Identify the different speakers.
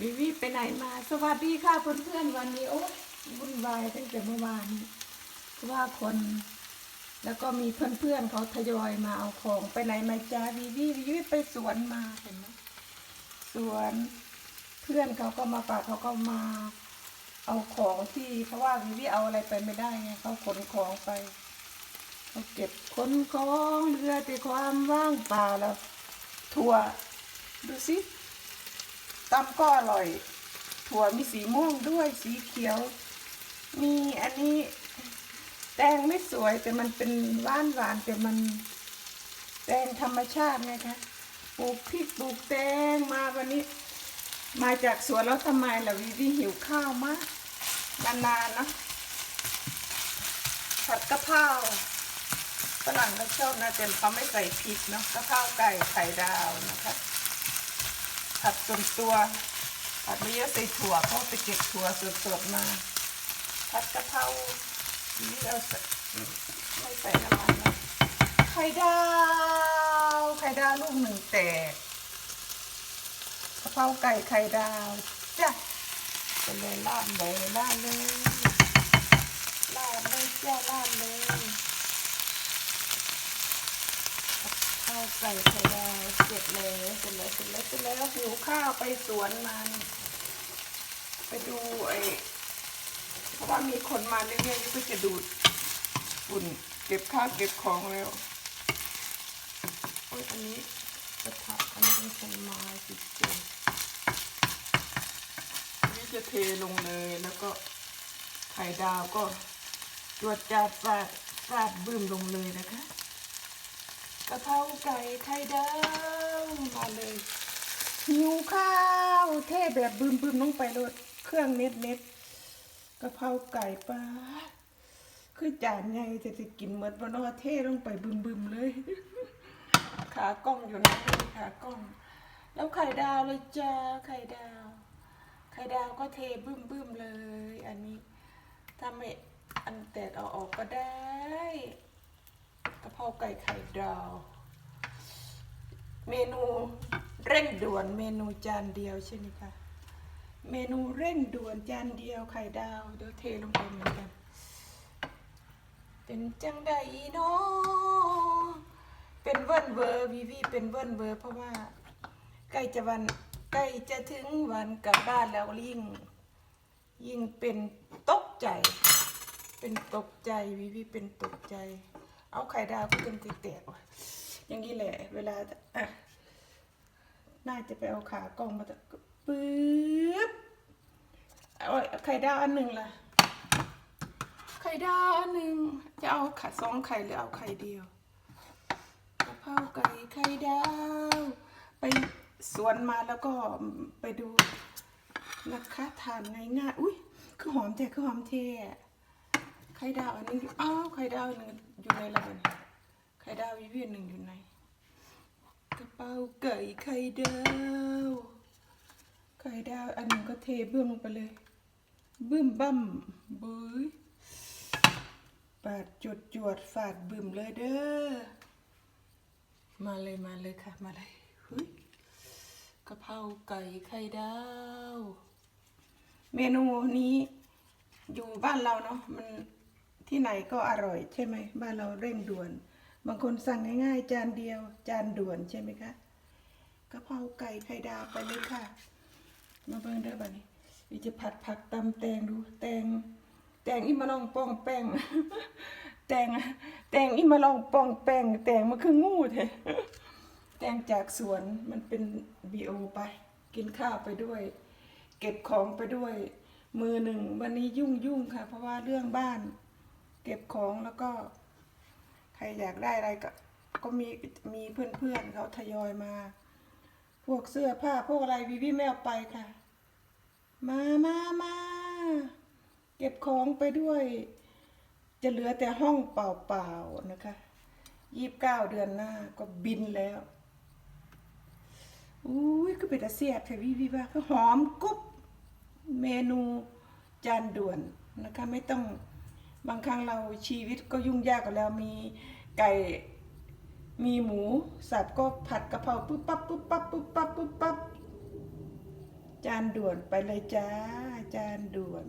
Speaker 1: วิวิไปไหนมา สวัสดีค่ะเพื่อนๆวันนี้โอ้วุ่นวายตั้งแต่เมื่อวานเพราะว่าคน แล้วก็มีเพื่อนๆเขาทยอยมาเอาของไปไหนมาจ้าวิวิวิวิไปสวนมาเห็นไหมสวนเพื่อนเขาก็มาฝากเขาก็มา เอาของที่เพราะว่าวิวิเอาอะไรไปไม่ได้ไงเขาขนของไปเขาเก็บขนของเหลือแต่ความว่างเปล่าแล้ว ถั่วดูสิ ตำก็อร่อย ถั่วมีสีม่วงด้วยสีเขียว มีอันนี้ แตงไม่สวยแต่มันเป็นหวานหวานแต่มัน แตงธรรมชาติไงคะปลูกพริกปลูกแตงมาวันนี้ มาจากสวนแล้วทำไมล่ะวิวิหิวข้าวมากนานๆเนอะผัดกะเพราฝรั่งก็ชอบนะแต่เขาไม่ใส่พริกเนาะกะเพราไก่ไข่ดาวนะคะ ผัดส่วนตัว ผัดไม่เยอะใส่ถั่วเพราะไปเก็บถั่วสดๆมา ผัดกะเพรานี่เราใส่ไม่ใส่น้ำมันนะไข่ดาวไข่ดาวลูกหนึ่งแตกกะเพราไก่ไข่ดาวจ้ะไปเลยลาดเลยลาดเลยลาดเลยจ้าลาดเลย ข้าวไก่ไข่ดาวเสร็จแล้วเสร็จแล้วเสร็จแล้วเสร็จแล้วหิวข้าวไปสวนมัน ไปดูไอ้เพราะว่ามีคนมาเรื่อยๆก็จะดูดฝุ่นเก็บข้าวเก็บของแล้วโอ้ยอันนี้กระทะอันนี้เป็นคนไม้สิเจอันนี้จะเทลงเลยแล้วก็ไข่ดาวก็จวดจาดฟาดฟาดบึ้มลงเลยนะคะ ไก่ไข่ดาวมาเลยหิวข้าวเทแบบบึมบึมๆลงไปเลยเครื่องเน็ตเน็ตกะเพราไก่ปลาคือจานใหญ่แต่จะกินเหมือนวันนอเทลงไปบึมบึมๆเลยขากล้องอยู่นะนี่ขากล้อง แล้วไข่ดาวเลยจ้าไข่ดาว ไข่ดาวก็เทบึ้มบึมๆเลย อันนี้ถ้าไม่อันแตกเอาออกก็ได้กะเพราไก่ไข่ดาว เมนูเร่งด่วนเมนูจานเดียวใช่ไหมคะ เมนูเร่งด่วนจานเดียวไข่ดาวเดี๋ยวเทลงไปเหมือนกัน เป็นจังใดเนาะเป็นเวิร์นเวอร์วีวีเป็นเวิร์นเวอร์เพราะว่าใกล้จะวันใกล้จะถึงวันกลับบ้านแล้วยิ่ง ยิ่งเป็นตกใจ เป็นตกใจวิวิเป็นตกใจ เอาไข่ดาวก็เป็นแตกๆว่ะ อย่างนี้แหละ เวลาอะน่าจะไปเอาขากล้องมาตะปึ๊บเอาไข่ดาวอันหนึ่งล่ะ ไข่ดาวอันหนึ่งจะเอาข่สองไข่หรือเอาไข่เดียวกะเพราไก่ไข่ดาว ไปสวนมาแล้วก็ไปดูนะคะทานง่ายๆอุ้ยคือหอมแท้คือหอมแท้ไข่ดาวอันนึงอ้าวไข่ดาวหนึ่งอยู่ในละบัดน ไข่ดาววิเวียนหนึ่งอยู่ในกระเป๋าไก่ไข่ดาวไข่ดาวอันหนึ่งก็เทเบื้องลงไปเลย บึ้มบั้มบุ้ยปาดจุดจวดฝาดบึ้มเลยเด้อมาเลยมาเลยค่ะมาเลยหุยกะเพราไก่ไข่ดาว เมนูนี้อยู่บ้านเราเนาะมันที่ไหนก็อร่อยใช่ไหมบ้านเราเร่งด่วน บางคนสั่งง่ายๆ จานเดียว จานด่วนใช่ไหมคะกะเพราไก่ไข่ดาวไปเลยค่ะ มาเบิ่งเด้อบัดนี้อีจะผัดผักตำแตงดู แตง แตงอีมาลองป้องแป้ง แตงแตงอีมาลองป้องแป้ง แตงมันคืองูแท้แตงจากสวนมันเป็นบีโอไป กินข้าวไปด้วย เก็บของไปด้วย มือหนึ่งวันนี้ยุ่งยุ่งค่ะ เพราะว่าเรื่องบ้าน เก็บของแล้วก็ ครอยากได้อะไรก็ก็มีมีเพื่อนๆเขาทยอยมา พวกเสื้อผ้าพวกอะไรวิวิไม่เอาไปค่ะ มามามาเก็บของไปด้วย จะเหลือแต่ห้องเปล่าๆนะคะยี่สิบเก้าเดือนหน้าก็บินแล้วอุ้ยก็เป็นตาเสียบแค่วิวิว่าก็หอมกรุบเมนูจานด่วนนะคะไม่ต้อง บางครั้งเราชีวิตก็ยุ่งยากกันแล้วมีไก่มีหมูสับก็ผัดกะเพราปุ๊บปั๊บปุ๊บปั๊บปุ๊บปั๊บปุ๊บปั๊บจานด่วนไปเลยจ้า จานด่วน